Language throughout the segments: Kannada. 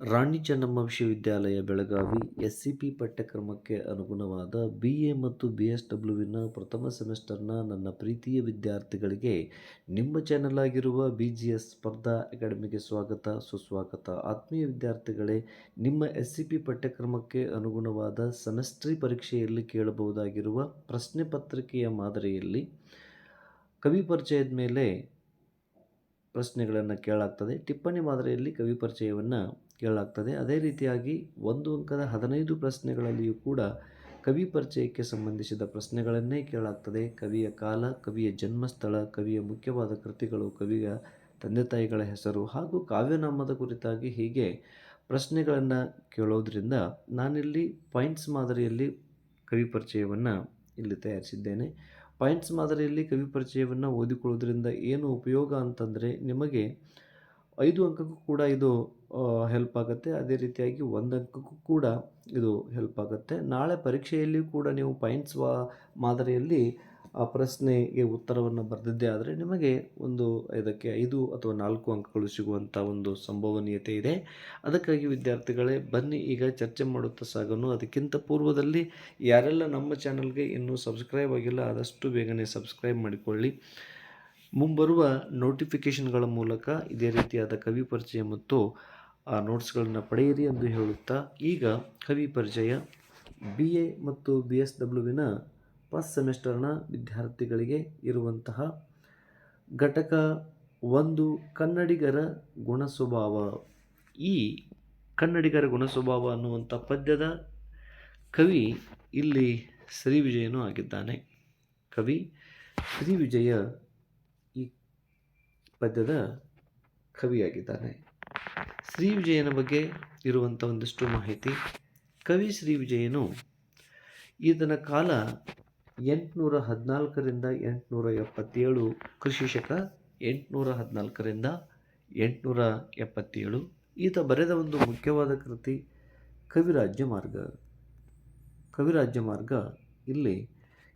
ರಾಣಿ ಚೆನ್ನಮ್ಮ ವಿಶ್ವವಿದ್ಯಾಲಯ ಬೆಳಗಾವಿ ಎಸ್ ಸಿ ಪಿ ಪಠ್ಯಕ್ರಮಕ್ಕೆ ಅನುಗುಣವಾದ ಬಿ ಎ ಮತ್ತು ಬಿ ಎಸ್ ಡಬ್ಲ್ಯೂವಿನ ಪ್ರಥಮ ಸೆಮಿಸ್ಟರ್ನ ನನ್ನ ಪ್ರೀತಿಯ ವಿದ್ಯಾರ್ಥಿಗಳಿಗೆ ನಿಮ್ಮ ಚಾನೆಲ್ ಆಗಿರುವ ಬಿ ಜಿ ಎಸ್ ಸ್ಪರ್ಧಾ ಅಕಾಡೆಮಿಗೆ ಸ್ವಾಗತ, ಸುಸ್ವಾಗತ. ಆತ್ಮೀಯ ವಿದ್ಯಾರ್ಥಿಗಳೇ, ನಿಮ್ಮ ಎಸ್ ಸಿ ಪಿ ಪಠ್ಯಕ್ರಮಕ್ಕೆ ಅನುಗುಣವಾದ ಸೆಮೆಸ್ಟ್ರಿ ಪರೀಕ್ಷೆಯಲ್ಲಿ ಕೇಳಬಹುದಾಗಿರುವ ಪ್ರಶ್ನೆ ಪತ್ರಿಕೆಯ ಮಾದರಿಯಲ್ಲಿ ಕವಿ ಪರಿಚಯದ ಮೇಲೆ ಪ್ರಶ್ನೆಗಳನ್ನು ಕೇಳಾಗ್ತದೆ. ಟಿಪ್ಪಣಿ ಮಾದರಿಯಲ್ಲಿ ಕವಿ ಪರಿಚಯವನ್ನು ಕೇಳಲಾಗ್ತದೆ. ಅದೇ ರೀತಿಯಾಗಿ ಒಂದು ಅಂಕದ ಹದಿನೈದು ಪ್ರಶ್ನೆಗಳಲ್ಲಿಯೂ ಕೂಡ ಕವಿ ಪರಿಚಯಕ್ಕೆ ಸಂಬಂಧಿಸಿದ ಪ್ರಶ್ನೆಗಳನ್ನೇ ಕೇಳಲಾಗ್ತದೆ. ಕವಿಯ ಕಾಲ, ಕವಿಯ ಜನ್ಮಸ್ಥಳ, ಕವಿಯ ಮುಖ್ಯವಾದ ಕೃತಿಗಳು, ಕವಿಯ ತಂದೆ ತಾಯಿಗಳ ಹೆಸರು ಹಾಗೂ ಕಾವ್ಯನಾಮದ ಕುರಿತಾಗಿ ಹೀಗೆ ಪ್ರಶ್ನೆಗಳನ್ನು ಕೇಳೋದ್ರಿಂದ ನಾನಿಲ್ಲಿ ಪಾಯಿಂಟ್ಸ್ ಮಾದರಿಯಲ್ಲಿ ಕವಿ ಪರಿಚಯವನ್ನು ಇಲ್ಲಿ ತಯಾರಿಸಿದ್ದೇನೆ. ಪಾಯಿಂಟ್ಸ್ ಮಾದರಿಯಲ್ಲಿ ಕವಿ ಪರಿಚಯವನ್ನು ಓದಿಕೊಳ್ಳೋದ್ರಿಂದ ಏನು ಉಪಯೋಗ ಅಂತಂದರೆ ನಿಮಗೆ ಐದು ಅಂಕಕ್ಕೂ ಕೂಡ ಇದು ಹೆಲ್ಪ್ ಆಗುತ್ತೆ. ಅದೇ ರೀತಿಯಾಗಿ ಒಂದು ಅಂಕಕ್ಕೂ ಕೂಡ ಇದು ಹೆಲ್ಪ್ ಆಗುತ್ತೆ. ನಾಳೆ ಪರೀಕ್ಷೆಯಲ್ಲಿಯೂ ಕೂಡ ನೀವು ಪಾಯಿಂಟ್ಸ್ ಮಾದರಿಯಲ್ಲಿ ಆ ಪ್ರಶ್ನೆಗೆ ಉತ್ತರವನ್ನು ಬರೆದಿದ್ದೇ ಆದರೆ ನಿಮಗೆ ಒಂದು ಇದಕ್ಕೆ ಐದು ಅಥವಾ ನಾಲ್ಕು ಅಂಕಗಳು ಸಿಗುವಂಥ ಒಂದು ಸಂಭವನೀಯತೆ ಇದೆ. ಅದಕ್ಕಾಗಿ ವಿದ್ಯಾರ್ಥಿಗಳೇ, ಬನ್ನಿ ಈಗ ಚರ್ಚೆ ಮಾಡುತ್ತಾ ಸಾಗನು ಅದಕ್ಕಿಂತ ಪೂರ್ವದಲ್ಲಿ ಯಾರೆಲ್ಲ ನಮ್ಮ ಚಾನಲ್ಗೆ ಇನ್ನೂ ಸಬ್ಸ್ಕ್ರೈಬ್ ಆಗಿಲ್ಲ, ಆದಷ್ಟು ಬೇಗನೆ ಸಬ್ಸ್ಕ್ರೈಬ್ ಮಾಡಿಕೊಳ್ಳಿ. ಮುಂಬರುವ ನೋಟಿಫಿಕೇಷನ್ಗಳ ಮೂಲಕ ಇದೇ ರೀತಿಯಾದ ಕವಿ ಪರಿಚಯ ಮತ್ತು ಆ ನೋಟ್ಸ್ಗಳನ್ನು ಪಡೆಯಿರಿ ಎಂದು ಹೇಳುತ್ತಾ, ಈಗ ಕವಿ ಪರಿಚಯ. ಬಿ ಎ ಮತ್ತು ಬಿ ಎಸ್ ಡಬ್ಲ್ಯುವಿನ ಫಸ್ಟ್ ಸೆಮಿಸ್ಟರ್ನ ವಿದ್ಯಾರ್ಥಿಗಳಿಗೆ ಇರುವಂತಹ ಘಟಕ ಒಂದು ಕನ್ನಡಿಗರ ಗುಣ ಸ್ವಭಾವ ಈ ಕನ್ನಡಿಗರ ಗುಣ ಸ್ವಭಾವ ಅನ್ನುವಂಥ ಪದ್ಯದ ಕವಿ ಇಲ್ಲಿ ಶ್ರೀ ವಿಜಯನೂ ಆಗಿದ್ದಾನೆ. ಕವಿ ಶ್ರೀ ವಿಜಯ ಈ ಪದ್ಯದ ಕವಿಯಾಗಿದ್ದಾನೆ. ಶ್ರೀ ವಿಜಯನ ಬಗ್ಗೆ ಇರುವಂಥ ಒಂದಿಷ್ಟು ಮಾಹಿತಿ. ಕವಿ ಶ್ರೀ ವಿಜಯನು ಈತನ ಕಾಲ ಎಂಟುನೂರ ಹದಿನಾಲ್ಕರಿಂದ ಎಂಟುನೂರ ಎಪ್ಪತ್ತೇಳು, ಕೃಷಿ ಶಕ ಎಂಟುನೂರ ಹದಿನಾಲ್ಕರಿಂದ ಎಂಟುನೂರ ಎಪ್ಪತ್ತೇಳು. ಈತ ಬರೆದ ಒಂದು ಮುಖ್ಯವಾದ ಕೃತಿ, ಕವಿರಾಜ್ಯ ಮಾರ್ಗ. ಕವಿರಾಜ್ಯ ಮಾರ್ಗ ಇಲ್ಲಿ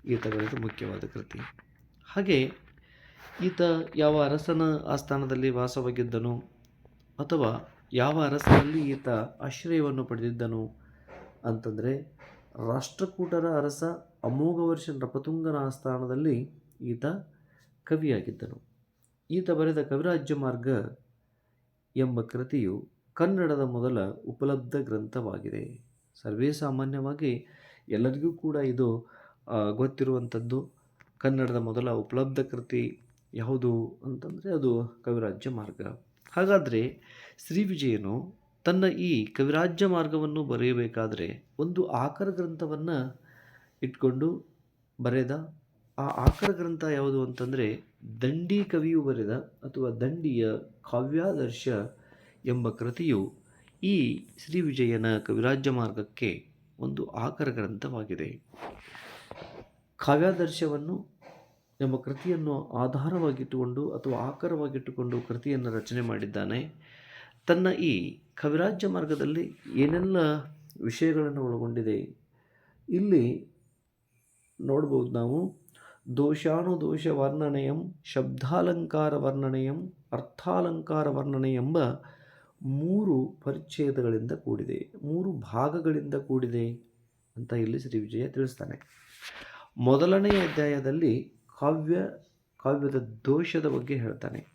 ಈತ ಬರೆದ ಮುಖ್ಯವಾದ ಕೃತಿ. ಹಾಗೆ ಈತ ಯಾವ ಅರಸನ ಆಸ್ಥಾನದಲ್ಲಿ ವಾಸವಾಗಿದ್ದನು ಅಥವಾ ಯಾವ ಅರಸರಲ್ಲಿ ಈತ ಆಶ್ರಯವನ್ನು ಪಡೆದಿದ್ದನು ಅಂತಂದರೆ, ರಾಷ್ಟ್ರಕೂಟರ ಅರಸ ಅಮೋಘ ರಪತುಂಗನ ಆಸ್ಥಾನದಲ್ಲಿ ಈತ ಕವಿಯಾಗಿದ್ದನು. ಈತ ಬರೆದ ಕವಿರಾಜ್ಯ ಮಾರ್ಗ ಎಂಬ ಕೃತಿಯು ಕನ್ನಡದ ಮೊದಲ ಉಪಲಬ್ಧ ಗ್ರಂಥವಾಗಿದೆ. ಸರ್ವೇ ಸಾಮಾನ್ಯವಾಗಿ ಎಲ್ಲರಿಗೂ ಕೂಡ ಇದು ಗೊತ್ತಿರುವಂಥದ್ದು. ಕನ್ನಡದ ಮೊದಲ ಉಪಲಬ್ಧ ಕೃತಿ ಯಾವುದು ಅಂತಂದರೆ ಅದು ಕವಿರಾಜ್ಯ ಮಾರ್ಗ. ಹಾಗಾದರೆ ಶ್ರೀ ವಿಜಯನು ತನ್ನ ಈ ಕವಿರಾಜ್ಯ ಮಾರ್ಗವನ್ನು ಬರೆಯಬೇಕಾದರೆ ಒಂದು ಆಕರ ಗ್ರಂಥವನ್ನು ಇಟ್ಕೊಂಡು ಬರೆದ. ಆ ಆಕರ ಗ್ರಂಥ ಯಾವುದು ಅಂತಂದರೆ ದಂಡಿ ಕವಿಯು ಬರೆದ ಅಥವಾ ದಂಡಿಯ ಕಾವ್ಯಾದರ್ಶ ಎಂಬ ಕೃತಿಯು ಈ ಶ್ರೀ ವಿಜಯನ ಕವಿರಾಜ್ಯ ಮಾರ್ಗಕ್ಕೆ ಒಂದು ಆಕರ ಗ್ರಂಥವಾಗಿದೆ. ಕಾವ್ಯಾದರ್ಶವನ್ನು ಎಂಬ ಕೃತಿಯನ್ನು ಆಧಾರವಾಗಿಟ್ಟುಕೊಂಡು ಅಥವಾ ಆಕರವಾಗಿಟ್ಟುಕೊಂಡು ಕೃತಿಯನ್ನು ರಚನೆ ಮಾಡಿದ್ದಾನೆ. ತನ್ನ ಈ ಕವಿರಾಜ್ಯ ಮಾರ್ಗದಲ್ಲಿ ಏನೆಲ್ಲ ವಿಷಯಗಳನ್ನು ಒಳಗೊಂಡಿದೆ, ಇಲ್ಲಿ ನೋಡ್ಬೋದು ನಾವು ದೋಷಾನುದೋಷ ವರ್ಣನೆಯಂ ಶಬ್ದಾಲಂಕಾರ ವರ್ಣನೆಯಂ ಅರ್ಥಾಲಂಕಾರ ವರ್ಣನೆ ಎಂಬ ಮೂರು ಪರಿಚ್ಛೇದಗಳಿಂದ ಕೂಡಿದೆ, ಮೂರು ಭಾಗಗಳಿಂದ ಕೂಡಿದೆ ಅಂತ ಇಲ್ಲಿ ಶ್ರೀ ವಿಜಯ ತಿಳಿಸ್ತಾನೆ. ಮೊದಲನೆಯ ಅಧ್ಯಾಯದಲ್ಲಿ ಕಾವ್ಯ, ಕಾವ್ಯದ ದೋಷದ ಬಗ್ಗೆ ಹೇಳ್ತಾನೆ.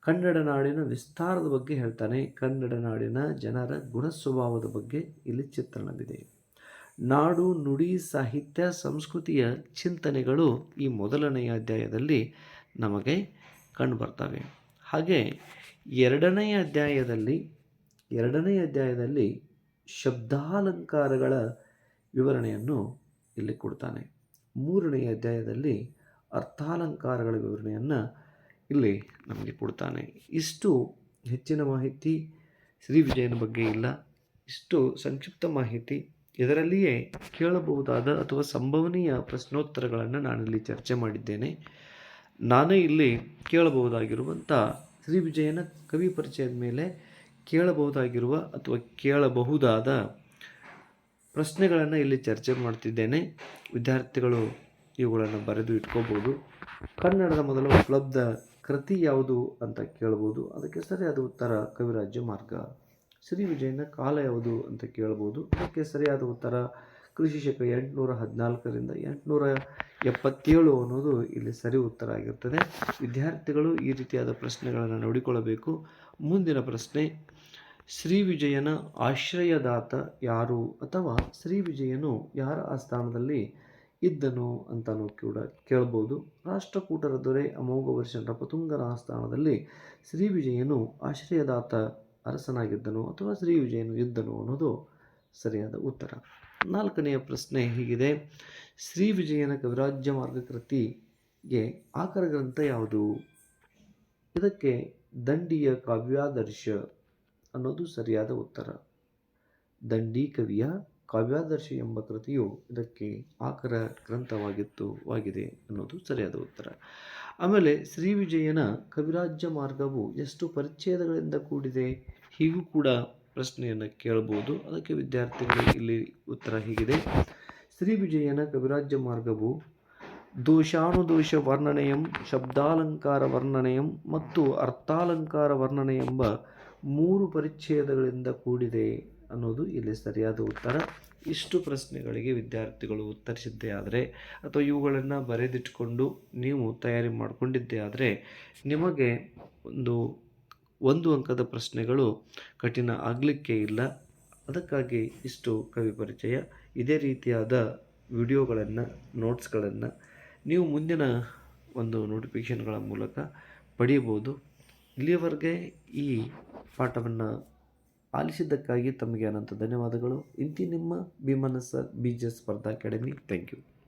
ಕನ್ನಡ ನಾಡಿನ ವಿಸ್ತಾರದ ಬಗ್ಗೆ ಹೇಳ್ತಾನೆ. ಕನ್ನಡ ನಾಡಿನ ಜನರ ಗುಣ ಸ್ವಭಾವದ ಬಗ್ಗೆ ಇಲ್ಲಿ ಚಿತ್ರಣವಿದೆ ನಾಡು, ನುಡಿ, ಸಾಹಿತ್ಯ, ಸಂಸ್ಕೃತಿಯ ಚಿಂತನೆಗಳು ಈ ಮೊದಲನೆಯ ಅಧ್ಯಾಯದಲ್ಲಿ ನಮಗೆ ಕಂಡುಬರ್ತವೆ. ಹಾಗೆ ಎರಡನೆಯ ಅಧ್ಯಾಯದಲ್ಲಿ ಎರಡನೆಯ ಅಧ್ಯಾಯದಲ್ಲಿ ಶಬ್ದಾಲಂಕಾರಗಳ ವಿವರಣೆಯನ್ನು ಇಲ್ಲಿ ಕೊಡ್ತಾನೆ. ಮೂರನೆಯ ಅಧ್ಯಾಯದಲ್ಲಿ ಅರ್ಥಾಲಂಕಾರಗಳ ವಿವರಣೆಯನ್ನು ಇಲ್ಲಿ ನಮಗೆ ಕೊಡ್ತಾನೆ. ಇಷ್ಟು ಹೆಚ್ಚಿನ ಮಾಹಿತಿ ಶ್ರೀ ವಿಜಯನ ಬಗ್ಗೆ ಇಲ್ಲ. ಇಷ್ಟು ಸಂಕ್ಷಿಪ್ತ ಮಾಹಿತಿ ಇದರಲ್ಲಿಯೇ ಕೇಳಬಹುದಾದ ಅಥವಾ ಸಂಭವನೀಯ ಪ್ರಶ್ನೋತ್ತರಗಳನ್ನು ನಾನಿಲ್ಲಿ ಚರ್ಚೆ ಮಾಡಿದ್ದೇನೆ. ನಾನೇ ಇಲ್ಲಿ ಕೇಳಬಹುದಾಗಿರುವಂಥ ಶ್ರೀ ವಿಜಯನ ಕವಿ ಪರಿಚಯದ ಮೇಲೆ ಕೇಳಬಹುದಾಗಿರುವ ಅಥವಾ ಕೇಳಬಹುದಾದ ಪ್ರಶ್ನೆಗಳನ್ನು ಇಲ್ಲಿ ಚರ್ಚೆ ಮಾಡ್ತಿದ್ದೇನೆ. ವಿದ್ಯಾರ್ಥಿಗಳು ಇವುಗಳನ್ನು ಬರೆದು ಇಟ್ಕೋಬೋದು. ಕನ್ನಡದ ಮೊದಲ ಉಪಲಬ್ಧ ಕೃತಿ ಯಾವುದು ಅಂತ ಕೇಳ್ಬೋದು. ಅದಕ್ಕೆ ಸರಿಯಾದ ಉತ್ತರ ಕವಿರಾಜ್ಯ ಮಾರ್ಗ. ಶ್ರೀ ವಿಜಯನ ಕಾಲ ಯಾವುದು ಅಂತ ಕೇಳ್ಬೋದು. ಅದಕ್ಕೆ ಸರಿಯಾದ ಉತ್ತರ ಕೃಷಿ ಶಕ ಎಂಟುನೂರ ಹದಿನಾಲ್ಕರಿಂದ ಎಂಟುನೂರ ಎಪ್ಪತ್ತೇಳು ಅನ್ನೋದು ಇಲ್ಲಿ ಸರಿ ಉತ್ತರ ಆಗಿರ್ತದೆ. ವಿದ್ಯಾರ್ಥಿಗಳು ಈ ರೀತಿಯಾದ ಪ್ರಶ್ನೆಗಳನ್ನು ನೋಡಿಕೊಳ್ಳಬೇಕು. ಮುಂದಿನ ಪ್ರಶ್ನೆ, ಶ್ರೀ ವಿಜಯನ ಆಶ್ರಯದಾತ ಯಾರು ಅಥವಾ ಶ್ರೀ ವಿಜಯನು ಯಾರ ಆಸ್ಥಾನದಲ್ಲಿ ಇದ್ದನು ಅಂತಾನೂ ಕೂಡ ಕೇಳ್ಬೋದು. ರಾಷ್ಟ್ರಕೂಟರ ದೊರೆ ಅಮೋಘ ವರ್ಷನರ ಪತುಂಗರ ಆಸ್ಥಾನದಲ್ಲಿ ಶ್ರೀ ವಿಜಯನು ಆಶ್ರಯದಾತ ಅರಸನಾಗಿದ್ದನು ಅಥವಾ ಶ್ರೀ ವಿಜಯನು ಇದ್ದನು ಅನ್ನೋದು ಸರಿಯಾದ ಉತ್ತರ. ನಾಲ್ಕನೆಯ ಪ್ರಶ್ನೆ ಹೀಗಿದೆ. ಶ್ರೀ ವಿಜಯನ ಕವಿರಾಜ್ಯ ಮಾರ್ಗ ಕೃತಿಗೆ ಆಕರ ಗ್ರಂಥ ಯಾವುದು? ಇದಕ್ಕೆ ದಂಡಿಯ ಕಾವ್ಯಾದರ್ಶ ಅನ್ನೋದು ಸರಿಯಾದ ಉತ್ತರ. ದಂಡಿ ಕವಿಯ ಕಾವ್ಯಾದರ್ಶ ಎಂಬ ಕೃತಿಯು ಇದಕ್ಕೆ ಆಕರ ಗ್ರಂಥವಾಗಿತ್ತು ಆಗಿದೆ ಅನ್ನೋದು ಸರಿಯಾದ ಉತ್ತರ. ಆಮೇಲೆ ಶ್ರೀ ವಿಜಯನ ಕವಿರಾಜ್ಯ ಮಾರ್ಗವು ಎಷ್ಟು ಪರಿಚ್ಛೇದಗಳಿಂದ ಕೂಡಿದೆ? ಹೀಗೂ ಕೂಡ ಪ್ರಶ್ನೆಯನ್ನು ಕೇಳಬಹುದು. ಅದಕ್ಕೆ ವಿದ್ಯಾರ್ಥಿಗಳು ಇಲ್ಲಿ ಉತ್ತರ ಹೀಗಿದೆ. ಶ್ರೀ ವಿಜಯನ ಕವಿರಾಜ್ಯ ಮಾರ್ಗವು ದೋಷಾನುದೋಷ ವರ್ಣನೆಯಂ, ಶಬ್ದಾಲಂಕಾರ ವರ್ಣನೆಯಂ ಮತ್ತು ಅರ್ಥಾಲಂಕಾರ ವರ್ಣನೆ ಎಂಬ ಮೂರು ಪರಿಚ್ಛೇದಗಳಿಂದ ಕೂಡಿದೆ. ಅನ್ನೋದು ಇಲ್ಲಿ ಸರಿಯಾದ ಉತ್ತರ. ಇಷ್ಟು ಪ್ರಶ್ನೆಗಳಿಗೆ ವಿದ್ಯಾರ್ಥಿಗಳು ಉತ್ತರಿಸಿದ್ದೇ ಆದರೆ ಅಥವಾ ಇವುಗಳನ್ನು ಬರೆದಿಟ್ಕೊಂಡು ನೀವು ತಯಾರಿ ಮಾಡಿಕೊಂಡಿದ್ದೇ ಆದರೆ ನಿಮಗೆ ಒಂದು ಒಂದು ಅಂಕದ ಪ್ರಶ್ನೆಗಳು ಕಠಿಣ ಆಗಲಿಕ್ಕೆ ಇಲ್ಲ. ಅದಕ್ಕಾಗಿ ಇಷ್ಟು ಕವಿ ಪರಿಚಯ. ಇದೇ ರೀತಿಯಾದ ವಿಡಿಯೋಗಳನ್ನು, ನೋಟ್ಸ್ಗಳನ್ನು ನೀವು ಮುಂದಿನ ಒಂದು ನೋಟಿಫಿಕೇಷನ್ಗಳ ಮೂಲಕ ಪಡೆಯಬಹುದು. ಇಲ್ಲಿಯವರೆಗೆ ಈ ಪಾಠವನ್ನು ಆಲಿಸಿದ್ದಕ್ಕಾಗಿ ತಮಗೆ ಅನಂತ ಧನ್ಯವಾದಗಳು. ಇಂತಿ ನಿಮ್ಮ ಭೀಮನ ಸರ್ ಬಿ ಜೆ ಸ್ಪರ್ಧಾ ಅಕಾಡೆಮಿ. Thank you.